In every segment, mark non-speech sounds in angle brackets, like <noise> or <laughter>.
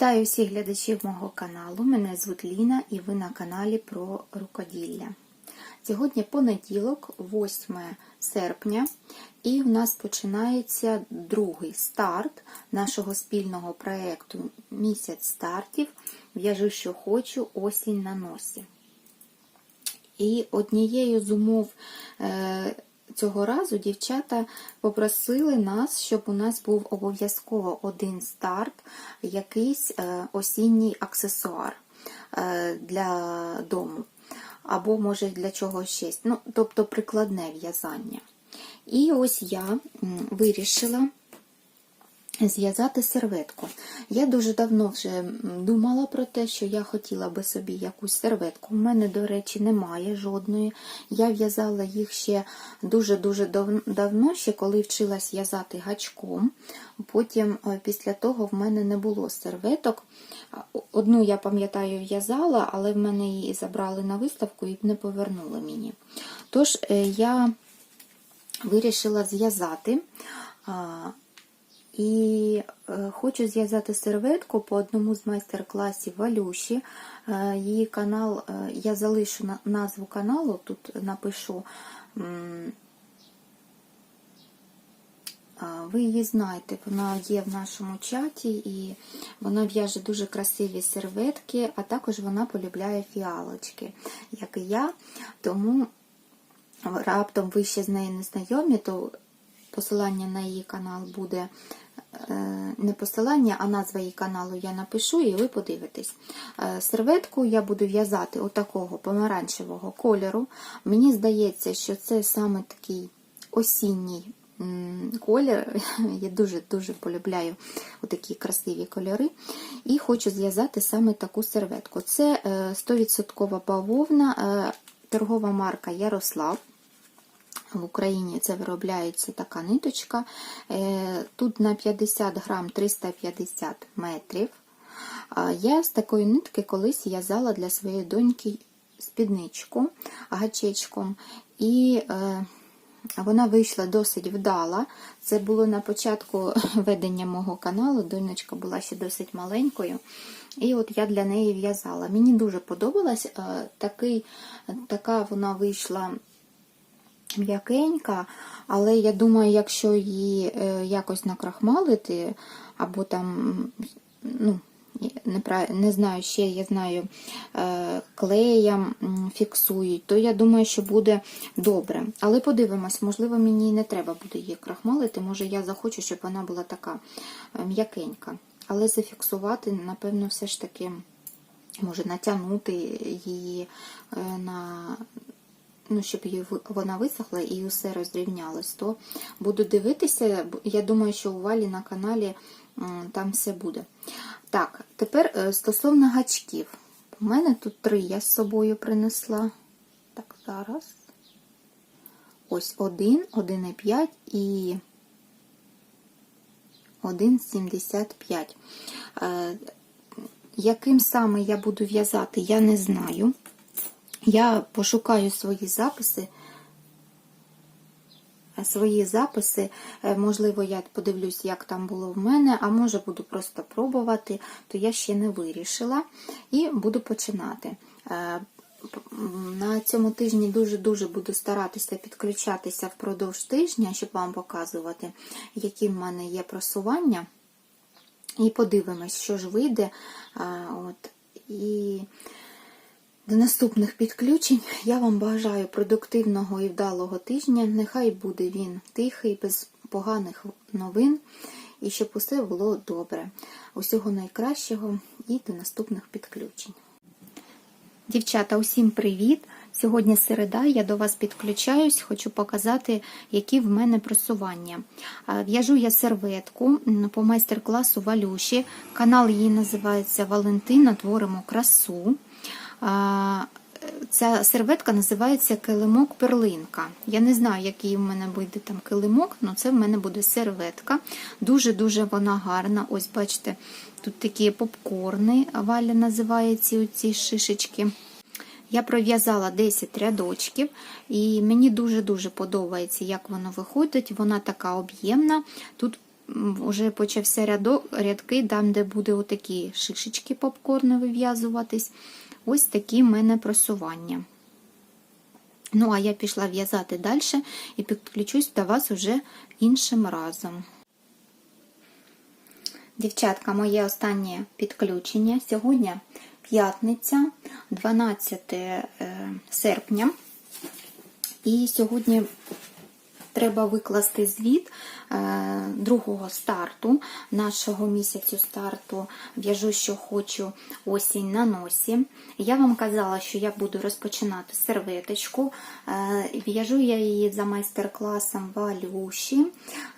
Вітаю всіх глядачів мого каналу. Мене звуть Ліна і ви на каналі про рукоділля. Сьогодні понеділок, 8 серпня, і в нас починається другий старт нашого спільного проєкту Місяць стартів. В'яжу, що хочу, осінь на носі. І однією з умов е, цього разу дівчата попросили нас, щоб у нас був обов'язково один старт, якийсь е, осінній аксесуар е, для дому, або, може, для чогось ще. Ну, тобто прикладне в'язання. І ось я вирішила зв'язати серветку. Я дуже давно вже думала про те, що я хотіла би собі якусь серветку. У мене, до речі, немає жодної. Я в'язала їх ще дуже-дуже давно, ще коли вчилась в'язати гачком. Потім, е, після того, в мене не було серветок. Одну, я пам'ятаю, в'язала, але в мене її забрали на виставку і не повернули мені. Тож е, я вирішила зв'язати. І е, хочу зв'язати серветку по одному з майстер-класів Валюші. Е, Її канал, е, я залишу назву каналу, тут напишу. Ви її знаєте, вона є в нашому чаті і вона в'яже дуже красиві серветки, а також вона полюбляє фіалочки, як і я. Тому раптом ви ще з нею не знайомі, то посилання на її канал буде не посилання, а назва її каналу я напишу, і ви подивитесь. Е, Серветку я буду в'язати отакого помаранчевого кольору. Мені здається, що це саме такий осінній колір. <laughs> Я дуже-дуже полюбляю такі красиві кольори. І хочу зв'язати саме таку серветку. Це е, 100% бавовна, е, торгова марка Ярослав. В Україні це виробляється така ниточка. Е, Тут на 50 грам 350 метрів. Я з такої нитки колись в'язала для своєї доньки спідничку гачечком. І е, вона вийшла досить вдала. Це було на початку <laughs> ведення мого каналу. Донечка була ще досить маленькою. І от я для неї в'язала. Мені дуже подобалась. е, Такий, така вона вийшла м'якенька, але я думаю, якщо її е, якось накрахмалити, або там, ну, не, знаю, ще я знаю, е, клеєм фіксують, то я думаю, що буде добре. Але подивимось, можливо, мені не треба буде її крахмалити, може я захочу, щоб вона була така е, м'якенька. Але зафіксувати, напевно, все ж таки, може натягнути її на ну, щоб її вона висохла і усе розрівнялось, то буду дивитися. Я думаю, що у Валі на каналі там все буде. Так, тепер е, стосовно гачків. У мене тут три я з собою принесла. Так, зараз. Ось один, 1,5 і 1,75. Е, Яким саме я буду в'язати, я не знаю. Я пошукаю свої записи. е, Свої записи, Е, можливо, я подивлюсь, як там було в мене, а може буду просто пробувати, то я ще не вирішила і буду починати. Е, На цьому тижні дуже-дуже буду старатися підключатися впродовж тижня, щоб вам показувати, які в мене є просування. І подивимось, що ж вийде. От. І до наступних підключень я вам бажаю продуктивного і вдалого тижня. Нехай буде він тихий, без поганих новин, і щоб усе було добре. Усього найкращого і до наступних підключень. Дівчата, усім привіт! Сьогодні середа, я до вас підключаюсь, хочу показати, які в мене просування. В'яжу я серветку по майстер-класу Валюші. Канал її називається Валентина Творимо красу. Ця серветка називається килимок перлинка. Я не знаю, який в мене буде там килимок, але це в мене буде серветка. Дуже-дуже вона гарна. Ось, бачите, тут такі попкорни, Валя називає ці шишечки. Я пров'язала 10 рядочків, і мені дуже-дуже подобається, як воно виходить. Вона така об'ємна. Тут вже почався рядок, рядки, там, де буде отакі шишечки попкорни вив'язуватись. Ось такі в мене просування. Ну, а я пішла в'язати далі і підключусь до вас уже іншим разом. Дівчатка, моє останнє підключення. Сьогодні п'ятниця, 12 е, серпня. І сьогодні треба викласти звіт е, другого старту нашого місяцю старту. В'яжу, що хочу осінь на носі. Я вам казала, що я буду розпочинати серветочку. Е, В'яжу я її за майстер-класом Валюші.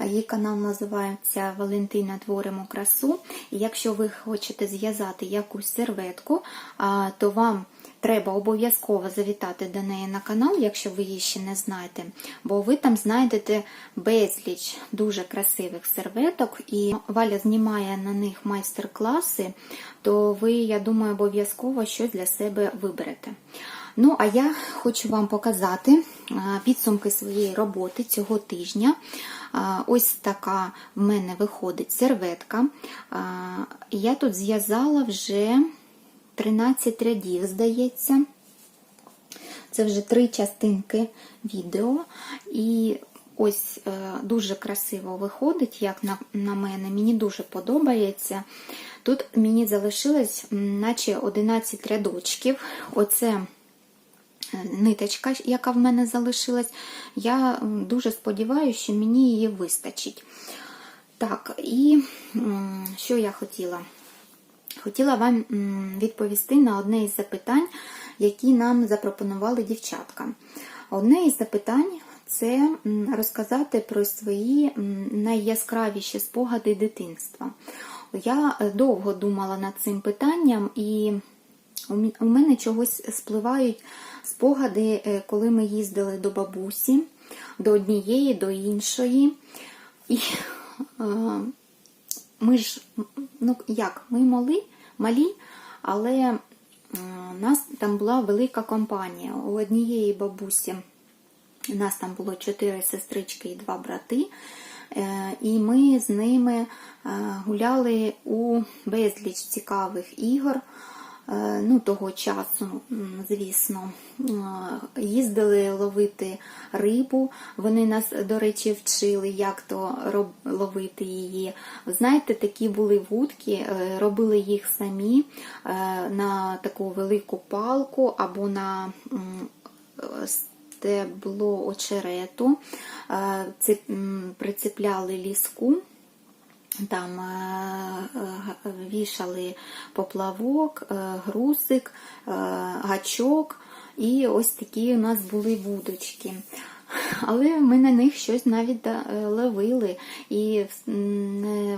Її канал називається Валентина Творимо красу. І якщо ви хочете зв'язати якусь серветку, то вам треба обов'язково завітати до неї на канал, якщо ви її ще не знаєте, бо ви там знайдете безліч дуже красивих серветок, і Валя знімає на них майстер-класи, то ви, я думаю, обов'язково щось для себе виберете. Ну, а я хочу вам показати підсумки своєї роботи цього тижня. Ось така в мене виходить серветка. Я тут зв'язала вже 13 рядів, здається. Це вже три частинки відео. І ось е, дуже красиво виходить, як на, на мене. Мені дуже подобається. Тут мені залишилось наче 11 рядочків. Оце е, ниточка, яка в мене залишилась. Я дуже сподіваюся, що мені її вистачить. Так, і що я хотіла? Хотіла вам відповісти на одне із запитань, які нам запропонували дівчатка. Одне із запитань це розказати про свої найяскравіші спогади дитинства. Я довго думала над цим питанням, і у мене чогось спливають спогади, е, коли ми їздили до бабусі, до однієї, до іншої. І е, ми ж, ну як, ми мали, малі, але е, у нас там була велика компанія. У однієї бабусі у нас там було чотири сестрички і два брати. Е, І ми з ними е, гуляли у безліч цікавих ігор. Е, Ну, того часу, звісно, Е, їздили ловити рибу. Вони нас, до речі, вчили, як то ловити її. Знаєте, такі були вудки, е, робили їх самі на таку велику палку або на стебло очерету, прицепляли ліску. Там е, е, вішали поплавок, е, грузик, гачок, і ось такі у нас були вудочки. Але ми на них щось навіть ловили, і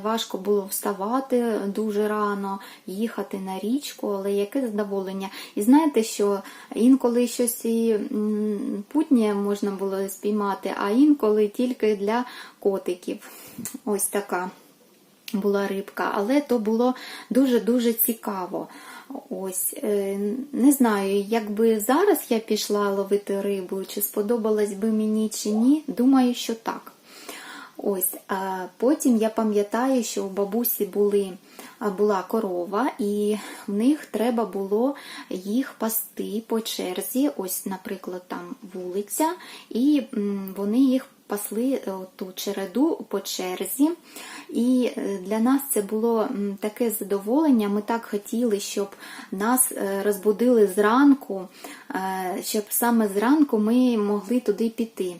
важко було вставати дуже рано, їхати на річку, але яке задоволення. І знаєте, що інколи щось і путнє можна було спіймати, а інколи тільки для котиків. Ось така була рибка, але то було дуже-дуже цікаво. Ось, е, не знаю, якби зараз я пішла ловити рибу, чи сподобалось би мені чи ні, думаю, що так. Ось, а потім я пам'ятаю, що у бабусі були, була корова, і в них треба було їх пасти по черзі. Ось, наприклад, там вулиця, і вони їх пасли е, ту череду по черзі. І е, для нас це було таке задоволення. Ми так хотіли, щоб нас е, розбудили зранку, щоб саме зранку ми могли туди піти.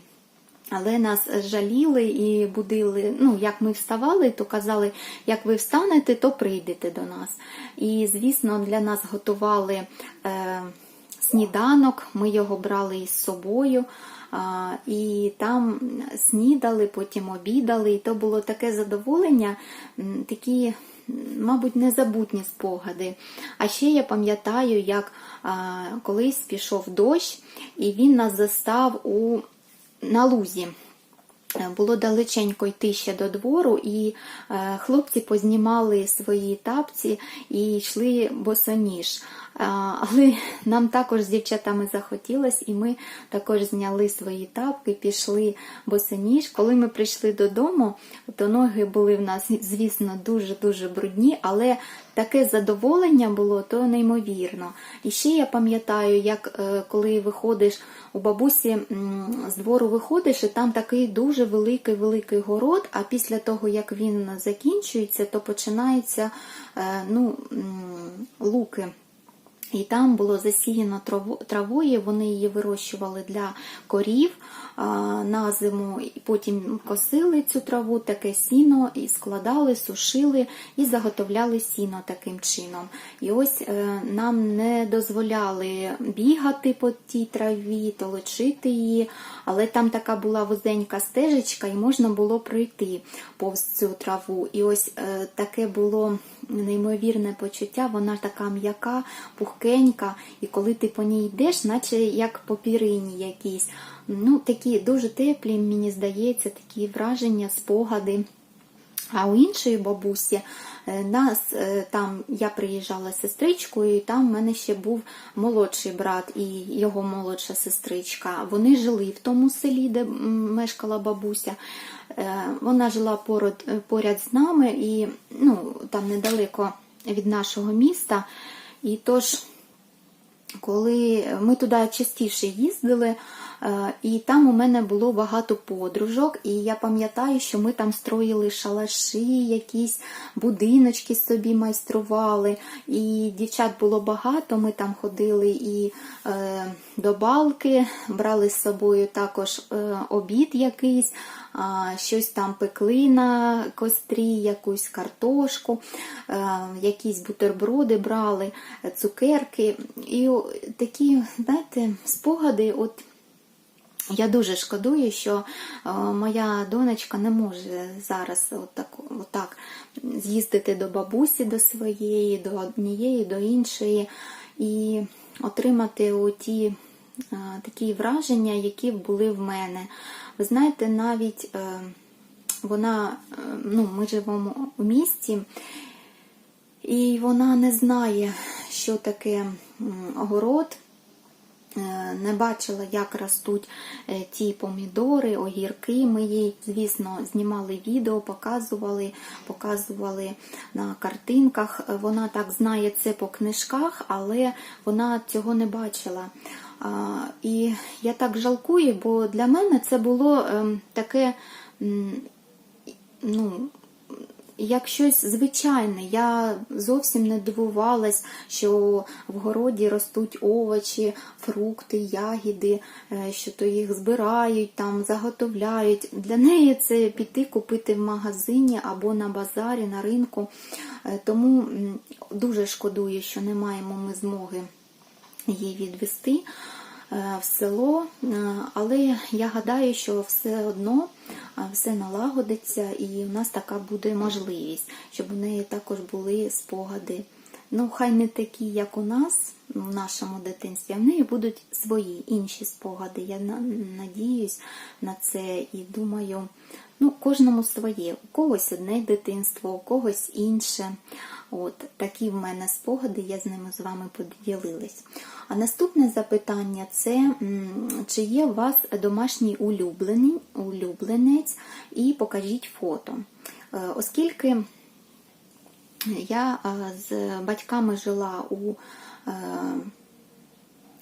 Але нас жаліли і будили. Ну, як ми вставали, то казали, як ви встанете, то прийдете до нас. І, звісно, для нас готували е, сніданок, ми його брали із собою. І там снідали, потім обідали, і то було таке задоволення, такі, мабуть, незабутні спогади. А ще я пам'ятаю, як колись пішов дощ, і він нас застав у на лузі. Е, Було далеченько йти ще до двору, і е, хлопці познімали свої тапці і йшли босоніж. А, Але нам також з дівчатами захотілось, і ми також зняли свої тапки, пішли босоніж. Коли ми прийшли додому, то ноги були в нас, звісно, дуже-дуже брудні, але таке задоволення було, то неймовірно. І ще я пам'ятаю, як е, коли виходиш у бабусі з двору виходиш, і там такий дуже великий великий город. А після того, як він закінчується, то починаються е, ну, луки. І там було засіяно траво- травою, вони її вирощували для корів на зиму, і потім косили цю траву, таке сіно, і складали, сушили і заготовляли сіно таким чином. І ось е, нам не дозволяли бігати по тій траві, толочити її, але там така була вузенька стежечка, і можна було пройти повз цю траву. І ось е, таке було неймовірне почуття, вона така м'яка, пухкенька, і коли ти по ній йдеш, наче як по пірині якісь. Ну, такі дуже теплі, мені здається, такі враження, спогади. А у іншої бабусі е, нас е, там я приїжджала з сестричкою, і там в мене ще був молодший брат і його молодша сестричка. Вони жили в тому селі, де мешкала бабуся. Е, Вона жила поряд, поряд з нами і ну, там недалеко від нашого міста. І тож коли ми туди частіше їздили, е, і там у мене було багато подружок, і я пам'ятаю, що ми там строїли шалаші, якісь будиночки собі майстрували, і дівчат було багато. Ми там ходили і е, до балки, брали з собою також е, обід якийсь. а, Щось там пекли на кострі, якусь картошку, е, якісь бутерброди брали, е, цукерки. І такі, знаєте, спогади, от я дуже шкодую, що е, моя донечка не може зараз отак, отак з'їздити до бабусі до своєї, до однієї, до іншої, і отримати оті е, такі враження, які були в мене. Ви знаєте, навіть е, вона, ну, ми живемо у місті, і вона не знає, що таке огород. Е, Не бачила, як ростуть е, ті помідори, огірки. Ми їй, звісно, знімали відео, показували, показували на картинках. Е, Вона так знає це по книжках, але вона цього не бачила. І я так жалкую, бо для мене це було ем, таке, ну, як щось звичайне. Я зовсім не дивувалась, що в городі ростуть овочі, фрукти, ягіди, е, що то їх збирають, там заготовляють. Для неї це піти купити в магазині або на базарі, на ринку. Е, Тому дуже шкодую, що не маємо ми змоги її відвести в село, Е, але я гадаю, що все одно е, все налагодиться і у нас така буде можливість, щоб у неї також були спогади. Ну, хай не такі, як у нас в нашому дитинстві, а в неї будуть свої інші спогади. Я на- надіюсь на це і думаю, ну, кожному своє. У когось одне дитинство, у когось інше. От такі в мене спогади, я з ними з вами поділилась. А наступне запитання це чи є у вас домашній улюблений, улюбленець, і покажіть фото. Е, Оскільки я е, з батьками жила у е,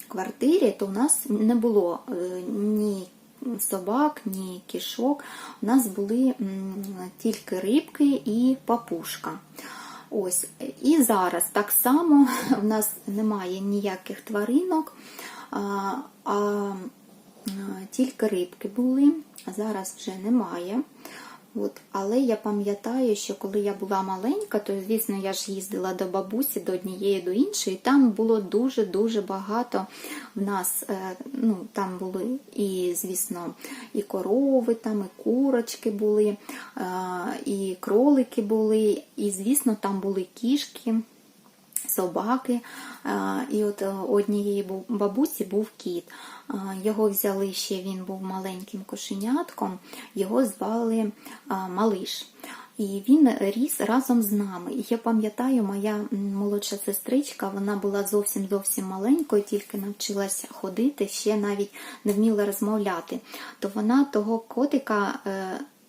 квартирі, то у нас не було ні собак, ні кішок. У нас були тільки рибки і папушка. Ось. І зараз так само <laughs> в нас немає ніяких тваринок, а, а тільки рибки були, а зараз вже немає. От, але я пам'ятаю, що коли я була маленька, то звісно я ж їздила до бабусі, до однієї, до іншої. Там було дуже-дуже багато в нас. е, Ну, там були і, звісно, і корови, там, і курочки були, е, і кролики були, і, звісно, там були кішки собаки. І от е, однієї бабусі був кіт. Його взяли ще, він був маленьким кошенятком, його звали Малиш. І він ріс разом з нами. І я пам'ятаю, моя молодша сестричка, вона була зовсім зовсім маленькою, тільки навчилася ходити, ще навіть не вміла розмовляти. То вона того котика.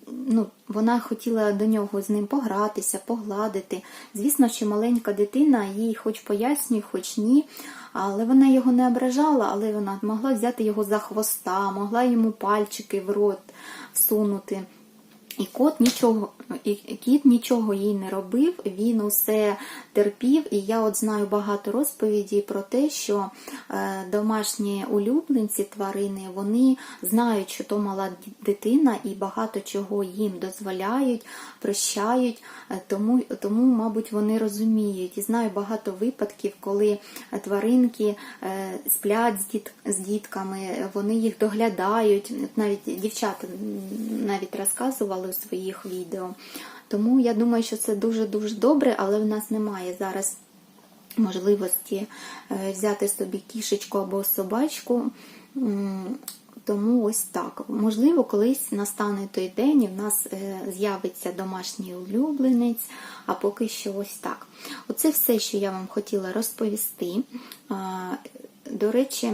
Ну, вона хотіла до нього з ним погратися, погладити. Звісно, що маленька дитина їй хоч пояснює, хоч ні. Але вона його не ображала, але вона могла взяти його за хвоста, могла йому пальчики в рот всунути. І кот нічого, і кіт нічого їй не робив, він усе терпів. І я от знаю багато розповідей про те, що е, домашні улюбленці тварини вони знають, що то мала дитина, і багато чого їм дозволяють, прощають. Е, Тому, тому, мабуть, вони розуміють. І знаю багато випадків, коли тваринки е, сплять з, діт, з дітками, вони їх доглядають. Навіть дівчата навіть розказували у своїх відео. Тому я думаю, що це дуже-дуже добре, але в нас немає зараз можливості е, взяти собі кішечку або собачку. Тому ось так. Можливо, колись настане той день і в нас е, з'явиться домашній улюбленець, а поки що ось так. Оце все, що я вам хотіла розповісти. До речі,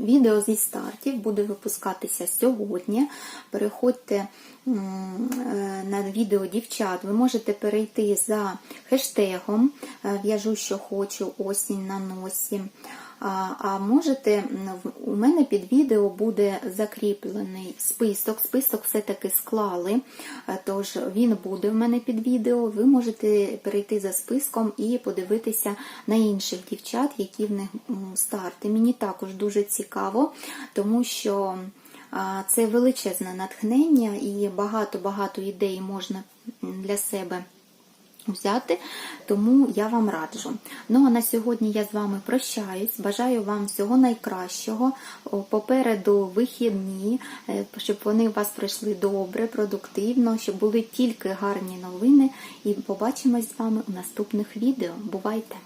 Відео зі стартів буде випускатися сьогодні. Переходьте е, на відео дівчат. Ви можете перейти за хештегом е, В'яжу, що хочу, осінь на носі. А, можете, у мене під відео буде закріплений список. Список все-таки склали, е, тож він буде в мене під відео. Ви можете перейти за списком і подивитися на інших дівчат, які в них старти. Мені також дуже цікаво, тому що це величезне натхнення і багато-багато ідей можна для себе взяти, тому я вам раджу. Ну а на сьогодні я з вами прощаюсь. Бажаю вам всього найкращого. Попереду вихідні, е, щоб вони у вас пройшли добре, продуктивно, щоб були тільки гарні новини. І побачимось з вами у наступних відео. Бувайте!